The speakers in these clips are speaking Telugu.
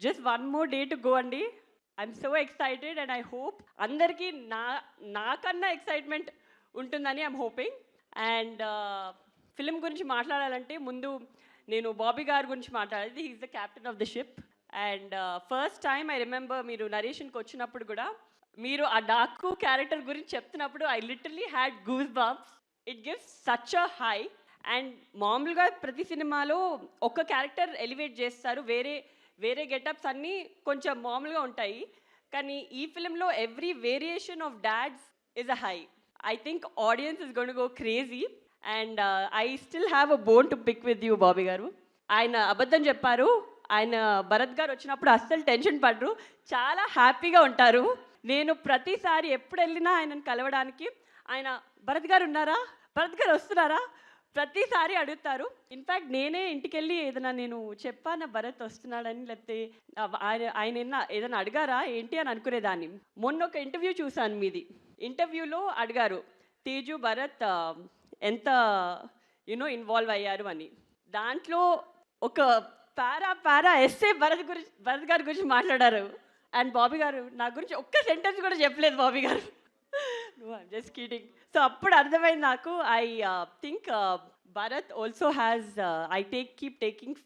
Just one more day to go అండి I'm so excited and I hope అందరికీ నా నాకన్నా ఎక్సైట్మెంట్ ఉంటుందని ఐఎమ్ హోపింగ్ అండ్ ఫిలిం గురించి మాట్లాడాలంటే ముందు నేను బాబీ గారి గురించి మాట్లాడేది. He is the captain of the ship and first time I remember మీరు నరేషన్కి వచ్చినప్పుడు కూడా మీరు ఆ డాకు క్యారెక్టర్ గురించి చెప్తున్నప్పుడు I literally had goose bumps it gives such a high and మామూలుగా ప్రతి సినిమాలో ఒక క్యారెక్టర్ ఎలివేట్ చేస్తారు. వేరే వేరే గెటప్స్ అన్నీ కొంచెం మామూలుగా ఉంటాయి. కానీ ఈ ఫిలింలో every variation of dads is a high. I think audience is gonna go crazy. And uh, I still have a bone to pick with you Bobby గారు. ఆయన అబద్ధం చెప్పారు. ఆయన భరత్ గారు వచ్చినప్పుడు అస్సలు టెన్షన్ పడరు. చాలా హ్యాపీగా ఉంటారు. నేను ప్రతిసారి ఎప్పుడు వెళ్ళినా ఆయనను కలవడానికి. ఆయన భరత్ గారు ఉన్నారా? భరత్ గారు వస్తున్నారా? ప్రతిసారి అడుగుతారు. ఇన్ఫ్యాక్ట్ నేనే ఇంటికి వెళ్ళి ఏదైనా నేను చెప్పానా భరత్ వస్తున్నాడని లేకపోతే ఆయన ఆయన ఏదైనా- అడిగారా ఏంటి అని అనుకునేదాన్ని. మొన్న ఒక ఇంటర్వ్యూ చూశాను మీది. ఇంటర్వ్యూలో అడిగారు తేజు భరత్ ఎంత యూనో ఇన్వాల్వ్ అయ్యారు అని. దాంట్లో ఒక పారా పారా ఎస్ఏ భరత్ గురించి భరత్ గారి గురించి మాట్లాడారు. అండ్ బాబీ గారు నా గురించి ఒక్క సెంటెన్స్ కూడా చెప్పలేదు బాబీ గారు. జస్ట్ కీటింగ్ సో అప్పుడు అర్థమైంది నాకు I think Bharat also has I take keep taking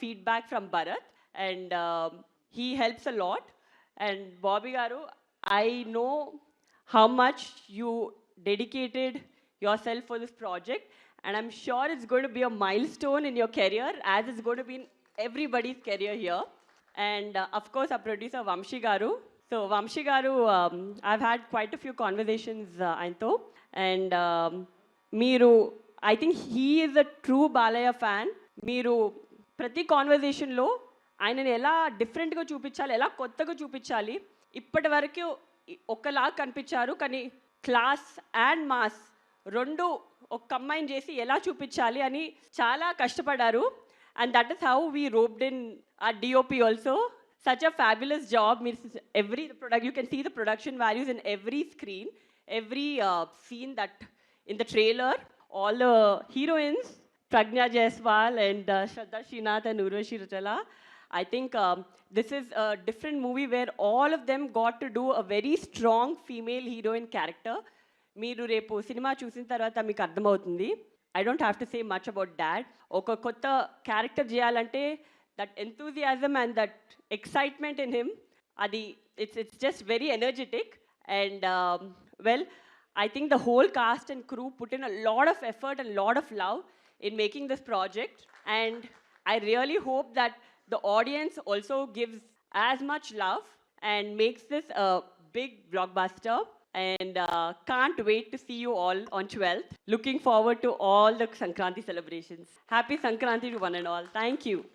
feedback from Bharat and he helps a lot and Bobby garu I know how much you dedicated yourself for this project and i'm sure it's going to be a milestone in your career as it's going to be in everybody's career here and uh, of course our producer vamshi garu so Vamshi గారు I had quite quite a conversations ఆయనతో అండ్ మీరు I think he is a true Balayya fan మీరు ప్రతి కాన్వర్జేషన్లో ఆయనని ఎలా డిఫరెంట్గా చూపించాలి ఎలా కొత్తగా చూపించాలి ఇప్పటి వరకు ఒకలా కనిపించారు. కానీ క్లాస్ అండ్ మాస్ రెండు ఒక కంబైన్ చేసి ఎలా చూపించాలి అని చాలా కష్టపడారు. And that is how we roped in a DOP also such a fabulous job మీరు every product you can see the production values in every screen every scene that in the trailer all heroines Pragya Jaiswal and Shraddha Srinath and Urvashi Rautela I think this is a different movie where all of them got to do a very strong female heroine character మీరు రేపు సినిమా చూసిన తర్వాత మీకు అర్థమవుతుంది. I don't have to say much about dad ఒక కొత్త క్యారెక్టర్ చేయాలంటే that enthusiasm and that excitement in him, Adi, it's, it's just very energetic. And um, well, I think the whole cast and crew put in a lot of effort and a lot of love in making this project. And I really hope that the audience also gives as much love and makes this a big blockbuster. And uh, can't wait to see you all on 12th. Looking forward to all the Sankranti celebrations. Happy Sankranti to one and all. Thank you.